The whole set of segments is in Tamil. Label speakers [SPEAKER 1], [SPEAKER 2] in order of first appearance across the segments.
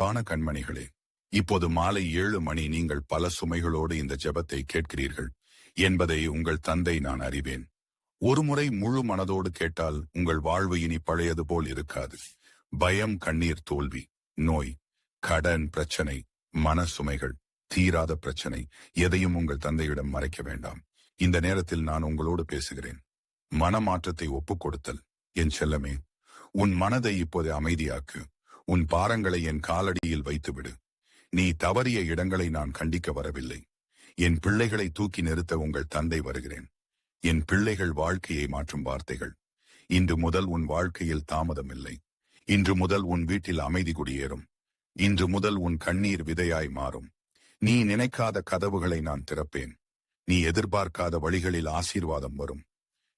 [SPEAKER 1] பான கண்மணிகளே இப்போது மாலை ஏழு மணி நீங்கள் பல சுமைகளோடு இந்த ஜெபத்தை கேட்கிறீர்கள் என்பதை உங்கள் தந்தை நான் அறிவேன். ஒருமுறை முழு மனதோடு கேட்டால் உங்கள் வாழ்வு இனி பழையது போல் இருக்காது. பயம் கண்ணீர் தோல்வி நோய் கடன் பிரச்சனை மன சுமைகள் தீராத பிரச்சனை எதையும் உங்கள் தந்தையிடம் மறைக்க வேண்டாம். இந்த நேரத்தில் நான் உங்களோடு பேசுகிறேன். மனமாற்றத்தை ஒப்புக் கொடுத்தல். என் செல்லமே உன் மனதை இப்போது அமைதியாக்கு. உன் பாரங்களை என் காலடியில் வைத்துவிடு. நீ தவறிய இடங்களை நான் கண்டிக்க வரவில்லை. என் பிள்ளைகளை தூக்கி நிறுத்த உங்கள் தந்தை வருகிறேன். என் பிள்ளைகள் வாழ்க்கையை மாற்றும் வார்த்தைகள். இன்று முதல் உன் வாழ்க்கையில் தாமதமில்லை. இன்று முதல் உன் வீட்டில் அமைதி குடியேறும். இன்று முதல் உன் கண்ணீர் விதையாய் மாறும். நீ நினைக்காத கதவுகளை நான் திறப்பேன். நீ எதிர்பார்க்காத வழிகளில் ஆசீர்வாதம் வரும்.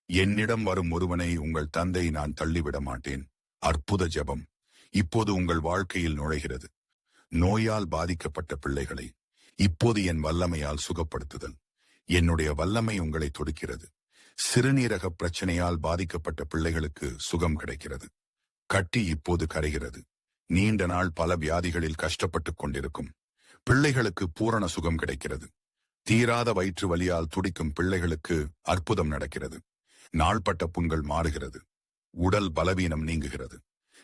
[SPEAKER 1] என்னிடம் வரும் ஒருவனை உங்கள் தந்தை நான் தள்ளிவிட மாட்டேன். அற்புத ஜெபம். இப்போது உங்கள் வாழ்க்கையில் நுழைகிறது. நோயால் பாதிக்கப்பட்ட பிள்ளைகளை இப்போது என் வல்லமையால் சுகப்படுத்துதல். என்னுடைய வல்லமை உங்களை தொடுக்கிறது. சிறுநீரக பிரச்சனையால் பாதிக்கப்பட்ட பிள்ளைகளுக்கு சுகம் கிடைக்கிறது. கட்டி இப்போது கரைகிறது. நீண்ட நாள் பல வியாதிகளில் கஷ்டப்பட்டுக் கொண்டிருக்கும். பிள்ளைகளுக்கு பூரண சுகம் கிடைக்கிறது. தீராத வயிற்று வலியால் துடிக்கும் பிள்ளைகளுக்கு அற்புதம் நடக்கிறது. நாள்பட்ட புண்கள் மாறுகிறது. உடல் பலவீனம் நீங்குகிறது.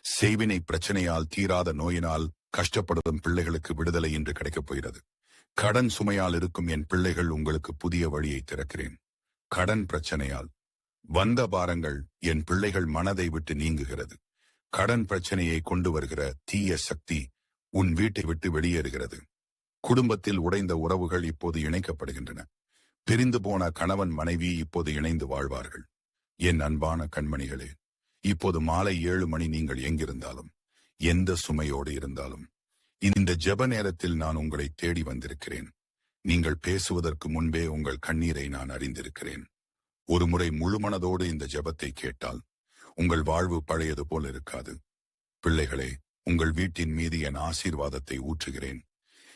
[SPEAKER 1] செய்வினை பிரச்சனையால் தீராத நோயினால் கஷ்டப்படும் பிள்ளைகளுக்கு விடுதலை இன்று கிடைக்கப் போகிறது. கடன் சுமையால் இருக்கும் என் பிள்ளைகள் உங்களுக்கு புதிய வழியை திறக்கிறேன். கடன் பிரச்சனையால். வந்த பாரங்கள் என் பிள்ளைகள் மனதை விட்டு நீங்குகிறது. கடன் பிரச்சனையை கொண்டு வருகிற தீய சக்தி உன் வீட்டை விட்டு வெளியேறுகிறது. குடும்பத்தில் உடைந்த உறவுகள் இப்போது இணைக்கப்படுகின்றன. பிரிந்து போன கணவன் மனைவி இப்போது இணைந்து வாழ்வார்கள். என் அன்பான கண்மணிகளே இப்போது மாலை ஏழு மணி நீங்கள் எங்கிருந்தாலும் எந்த சுமையோடு இருந்தாலும் இந்த ஜெப நேரத்தில் நான் உங்களை தேடி வந்திருக்கிறேன். நீங்கள் பேசுவதற்கு முன்பே உங்கள் கண்ணீரை நான் அறிந்திருக்கிறேன். ஒருமுறை முழுமனதோடு இந்த ஜெபத்தை கேட்டால் உங்கள் வாழ்வு பழையது போல் இருக்காது. பிள்ளைகளே உங்கள் வீட்டின் மீது என் ஆசீர்வாதத்தை ஊற்றுகிறேன்.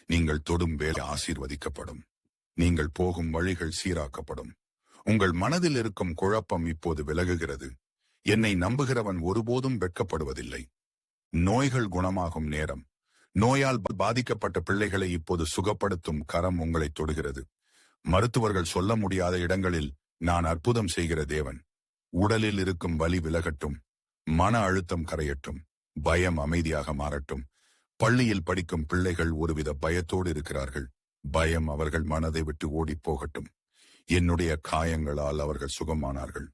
[SPEAKER 1] நீங்கள் தொடும் வேலை ஆசீர்வதிக்கப்படும். நீங்கள் போகும் வழிகள் சீராக்கப்படும். உங்கள் மனதில் இருக்கும் குழப்பம் இப்போது விலகுகிறது. என்னை நம்புகிறவன் ஒருபோதும் வெட்கப்படுவதில்லை. நோய்கள் குணமாகும் நேரம். நோயால் பாதிக்கப்பட்ட பிள்ளைகளை இப்போது சுகப்படுத்தும் கரம் உங்களை தொடுகிறது. மருத்துவர்கள் சொல்ல முடியாத இடங்களில் நான் அற்புதம் செய்கிற தேவன். உடலில் இருக்கும் வலி விலகட்டும். மன அழுத்தம் கரையட்டும். பயம் அமைதியாக மாறட்டும். பள்ளியில் படிக்கும் பிள்ளைகள் ஒருவித பயத்தோடு இருக்கிறார்கள். பயம் அவர்கள் மனதை விட்டு ஓடிப் போகட்டும். என்னுடைய காயங்களால் அவர்கள் சுகமானார்கள்.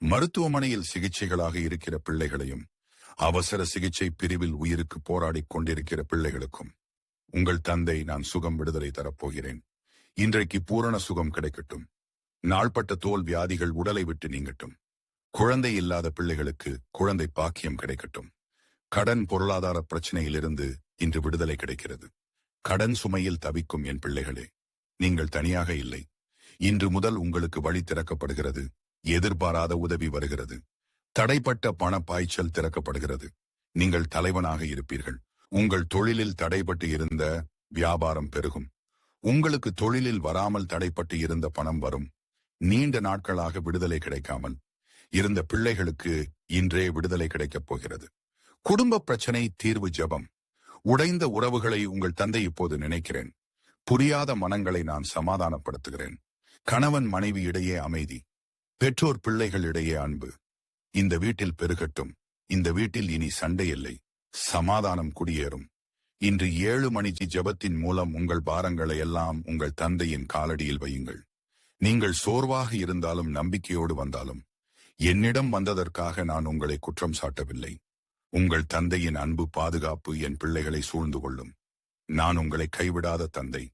[SPEAKER 1] மருத்துவமனையில் சிகிச்சைகளாக இருக்கிற பிள்ளைகளையும் அவசர சிகிச்சை பிரிவில் உயிருக்கு போராடிக் கொண்டிருக்கிற பிள்ளைகளுக்கும் உங்கள் தந்தை நான் சுகம் விடுதலை தரப்போகிறேன். இன்றைக்கு பூரண சுகம் கிடைக்கட்டும். நாள்பட்ட தோல் வியாதிகள் உடலை விட்டு நீங்கட்டும். குழந்தை இல்லாத பிள்ளைகளுக்கு குழந்தை பாக்கியம் கிடைக்கட்டும். கடன் பொருளாதார பிரச்சனையிலிருந்து இன்று விடுதலை கிடைக்கிறது. கடன் சுமையில் தவிக்கும் என் பிள்ளைகளே நீங்கள் தனியாக இல்லை. இன்று முதல் உங்களுக்கு வழி திறக்கப்படுகிறது. எதிர்பாராத உதவி வருகிறது. தடைப்பட்ட பண பாய்ச்சல் திறக்கப்படுகிறது. நீங்கள் தலைவனாக இருப்பீர்கள். உங்கள் தொழிலில் தடைப்பட்டு இருந்த வியாபாரம் பெருகும். உங்களுக்கு தொழிலில் வராமல் தடைப்பட்டு இருந்த பணம் வரும். நீண்ட நாட்களாக விடுதலை கிடைக்காமல். இருந்த பிள்ளைகளுக்கு இன்றே விடுதலை கிடைக்கப் போகிறது. குடும்ப பிரச்சனை தீர்வு ஜபம். உடைந்த உறவுகளை உங்கள் தந்தை இப்போது நினைக்கிறேன். புரியாத மனங்களை நான் சமாதானப்படுத்துகிறேன். கணவன் மனைவி இடையே அமைதி. பெற்றோர் பிள்ளைகளிடையே அன்பு. இந்த வீட்டில் பெருகட்டும். இந்த வீட்டில் இனி சண்டையில்லை. சமாதானம் குடியேறும். இன்று ஏழு மணிக்கு ஜபத்தின் மூலம் உங்கள் பாரங்களை எல்லாம் உங்கள் தந்தையின் காலடியில் வையுங்கள். நீங்கள் சோர்வாக இருந்தாலும் நம்பிக்கையோடு வந்தாலும் என்னிடம் வந்ததற்காக நான் உங்களை குற்றம் சாட்டவில்லை. உங்கள் தந்தையின் அன்பு பாதுகாப்பு என் பிள்ளைகளை சூழ்ந்து கொள்ளும். நான் உங்களை கைவிடாத தந்தை.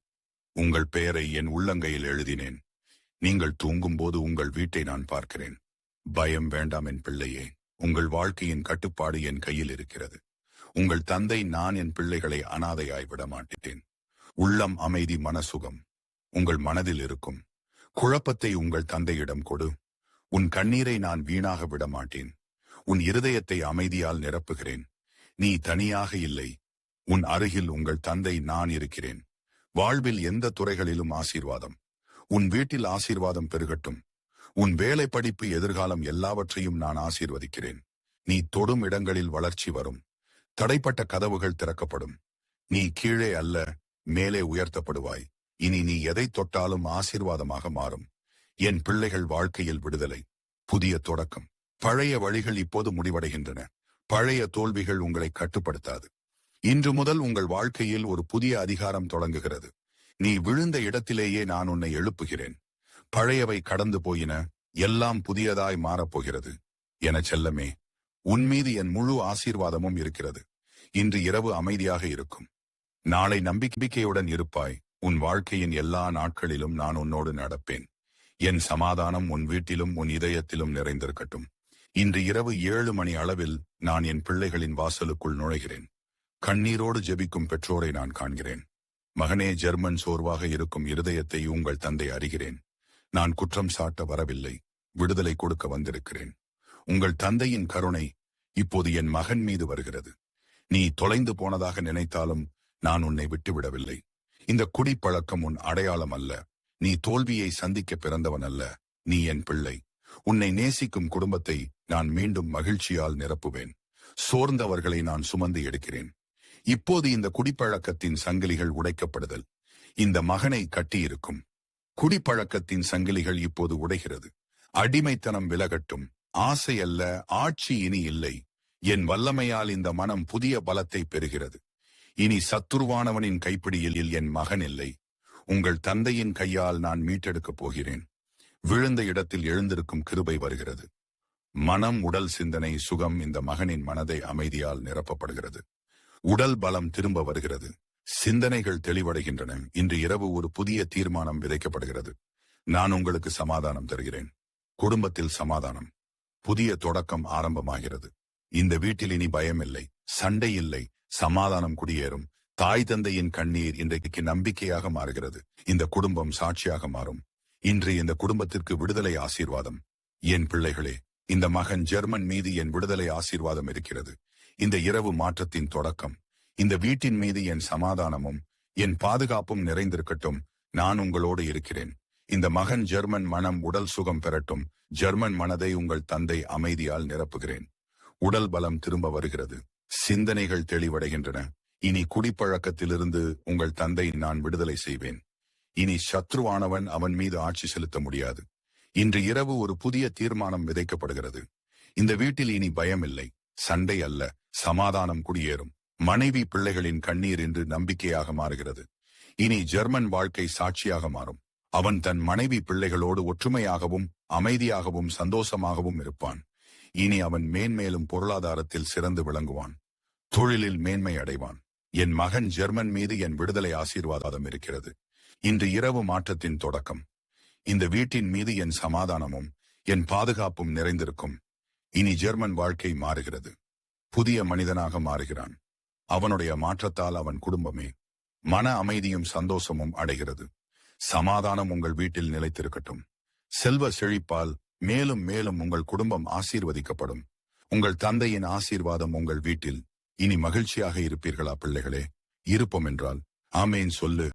[SPEAKER 1] உங்கள் பெயரை என் உள்ளங்கையில் எழுதினேன். நீங்கள் தூங்கும்போது உங்கள் வீட்டை நான் பார்க்கிறேன். பயம் வேண்டாம் என் பிள்ளையே உங்கள் வாழ்க்கையின் கட்டுப்பாடு என் கையில் இருக்கிறது. உங்கள் தந்தை நான் என் பிள்ளைகளை அனாதையாய் விட மாட்டேன் உள்ளம் அமைதி மனசுகம் உங்கள் மனதில் இருக்கும். குழப்பத்தை உங்கள் தந்தையிடம் கொடு. உன் கண்ணீரை நான் வீணாக விட மாட்டேன் உன் இருதயத்தை அமைதியால் நிரப்புகிறேன். நீ தனியாக இல்லை. உன் அருகில் உங்கள் தந்தை நான் இருக்கிறேன். வாழ்வில் எந்த துறைகளிலும் ஆசீர்வாதம். உன் வீட்டில் ஆசீர்வாதம் பெருகட்டும். உன் வேலை படிப்பு எதிர்காலம் எல்லாவற்றையும் நான் ஆசீர்வதிக்கிறேன். நீ தொடும் இடங்களில் வளர்ச்சி வரும். தடைப்பட்ட கதவுகள் திறக்கப்படும். நீ கீழே அல்ல மேலே உயர்த்தப்படுவாய். இனி நீ எதை தொட்டாலும் ஆசீர்வாதமாக மாறும். என் பிள்ளைகள் வாழ்க்கையில் விடுதலை. புதிய தொடக்கம். பழைய வழிகள் இப்போது முடிவடைகின்றன. பழைய தோல்விகள் உங்களை கட்டுப்படுத்தாது. இன்று முதல் உங்கள் வாழ்க்கையில் ஒரு புதிய அதிகாரம் தொடங்குகிறது. நீ விழுந்த இடத்திலேயே நான் உன்னை எழுப்புகிறேன். பழையவை கடந்து போயின எல்லாம் புதியதாய் மாறப்போகிறது. என செல்லமே உன் மீது என் முழு ஆசீர்வாதமும் இருக்கிறது. இன்று இரவு அமைதியாக இருக்கும். நாளை நம்பிக்கையுடன் இருப்பாய். உன் வாழ்க்கையின் எல்லா நாட்களிலும் நான் உன்னோடு நடப்பேன். என் சமாதானம் உன் வீட்டிலும் உன் இதயத்திலும் நிறைந்திருக்கட்டும். இன்று இரவு ஏழு மணி அளவில் நான் என் பிள்ளைகளின் வாசலுக்குள் நுழைகிறேன். கண்ணீரோடு ஜெபிக்கும் பெற்றோரை நான் காண்கிறேன். மகனே ஜெர்மன் சோர்வாக இருக்கும் இருதயத்தை உங்கள் தந்தை அறிகிறேன். நான் குற்றம் சாட்ட வரவில்லை. விடுதலை கொடுக்க வந்திருக்கிறேன். உங்கள் தந்தையின் கருணை இப்போது என் மகன் மீது வருகிறது. நீ தொலைந்து போனதாக நினைத்தாலும் நான் உன்னை விட்டுவிடவில்லை. இந்த குடிப்பழக்கம் உன் அடையாளம் அல்ல. நீ தோல்வியை சந்திக்க பிறந்தவன் அல்ல. நீ என் பிள்ளை. உன்னை நேசிக்கும் குடும்பத்தை நான் மீண்டும் மகிழ்ச்சியால் நிரப்புவேன். சோர்ந்தவர்களை நான் சுமந்து எடுக்கிறேன். இப்போது இந்த குடிப்பழக்கத்தின் சங்கிலிகள் உடைக்கப்படுதல். இந்த மகனை கட்டியிருக்கும். குடிப்பழக்கத்தின் சங்கிலிகள் இப்போது உடைகிறது. அடிமைத்தனம் விலகட்டும். ஆசை அல்ல ஆட்சி இனி இல்லை. என் வல்லமையால் இந்த மனம் புதிய பலத்தை பெறுகிறது. இனி சத்துருவானவனின் கைப்பிடியில் என் மகன் இல்லை. உங்கள் தந்தையின் கையால் நான் மீட்டெடுக்கப் போகிறேன். விழுந்த இடத்தில் எழுந்திருக்கும் கிருபை வருகிறது. மனம் உடல் சிந்தனை சுகம் இந்த மகனின் மனதை அமைதியால் நிரப்பப்படுகிறது. உடல் பலம் திரும்ப வருகிறது. சிந்தனைகள் தெளிவடைகின்றன. இன்று இரவு ஒரு புதிய தீர்மானம் விதைக்கப்படுகிறது. நான் உங்களுக்கு சமாதானம் தருகிறேன். குடும்பத்தில் சமாதானம். புதிய தொடக்கம் ஆரம்பமாகிறது. இந்த வீட்டில் இனி பயமில்லை சண்டை இல்லை. சமாதானம் குடியேறும். தாய் தந்தையின் கண்ணீர் இன்றைக்கு நம்பிக்கையாக மாறுகிறது. இந்த குடும்பம் சாட்சியாக மாறும். இன்று இந்த குடும்பத்திற்கு விடுதலை ஆசீர்வாதம். என் பிள்ளைகளே இந்த மகன் ஜெர்மன் மீது என் விடுதலை ஆசீர்வாதம் இருக்கிறது. இந்த இரவு மாற்றத்தின் தொடக்கம். இந்த வீட்டின் மீது என் சமாதானமும் என் பாதுகாப்பும் நிறைந்திருக்கட்டும் நான் உங்களோடு இருக்கிறேன். இந்த மகன் ஜெர்மன் மனம் உடல் சுகம் பெறட்டும். ஜெர்மன் மனதை உங்கள் தந்தை அமைதியால் நிரப்புகிறேன். உடல் பலம் திரும்ப வருகிறது. சிந்தனைகள் தெளிவடைகின்றன. இனி குடிப்பழக்கத்திலிருந்து உங்கள் தந்தை நான் விடுதலை செய்வேன். இனி சத்ருவானவன் அவன் மீது ஆட்சி செலுத்த முடியாது. இன்று இரவு ஒரு புதிய தீர்மானம் விதைக்கப்படுகிறது. இந்த வீட்டில் இனி பயம் இல்லை சண்டை அல்ல சமாதானம் குடியேறும். மனைவி பிள்ளைகளின் கண்ணீர் என்று நம்பிக்கையாக மாறுகிறது. இனி ஜெர்மன் வாழ்க்கை சாட்சியாக மாறும். அவன் தன் மனைவி பிள்ளைகளோடு ஒற்றுமையாகவும் அமைதியாகவும் சந்தோஷமாகவும் இருப்பான். இனி அவன் மேன்மேலும் பொருளாதாரத்தில் சிறந்து விளங்குவான். தொழிலில் மேன்மை அடைவான். என் மகன் ஜெர்மன் மீது என் விடுதலை ஆசீர்வாதம் இருக்கிறது. இன்று இரவு மாற்றத்தின் தொடக்கம். இந்த வீட்டின் மீது என் சமாதானமும் என் பாதுகாப்பும் நிறைந்திருக்கும். இனி ஜெர்மன் வாழ்க்கை மாறுகிறது. புதிய மனிதனாக மாறுகிறான். அவனுடைய மாற்றத்தால் அவன் குடும்பமே மன அமைதியும் சந்தோஷமும் அடைகிறது. சமாதானம் உங்கள் வீட்டில் நிலைத்திருக்கட்டும். செல்வ செழிப்பால் மேலும் மேலும் உங்கள் குடும்பம் ஆசீர்வதிக்கப்படும். உங்கள் தந்தையின் ஆசீர்வாதம் உங்கள் வீட்டில் இனி மகிழ்ச்சியாக இருப்பீர்களா பிள்ளைகளே? இருப்போம் என்றால் ஆமேன் சொல்லு.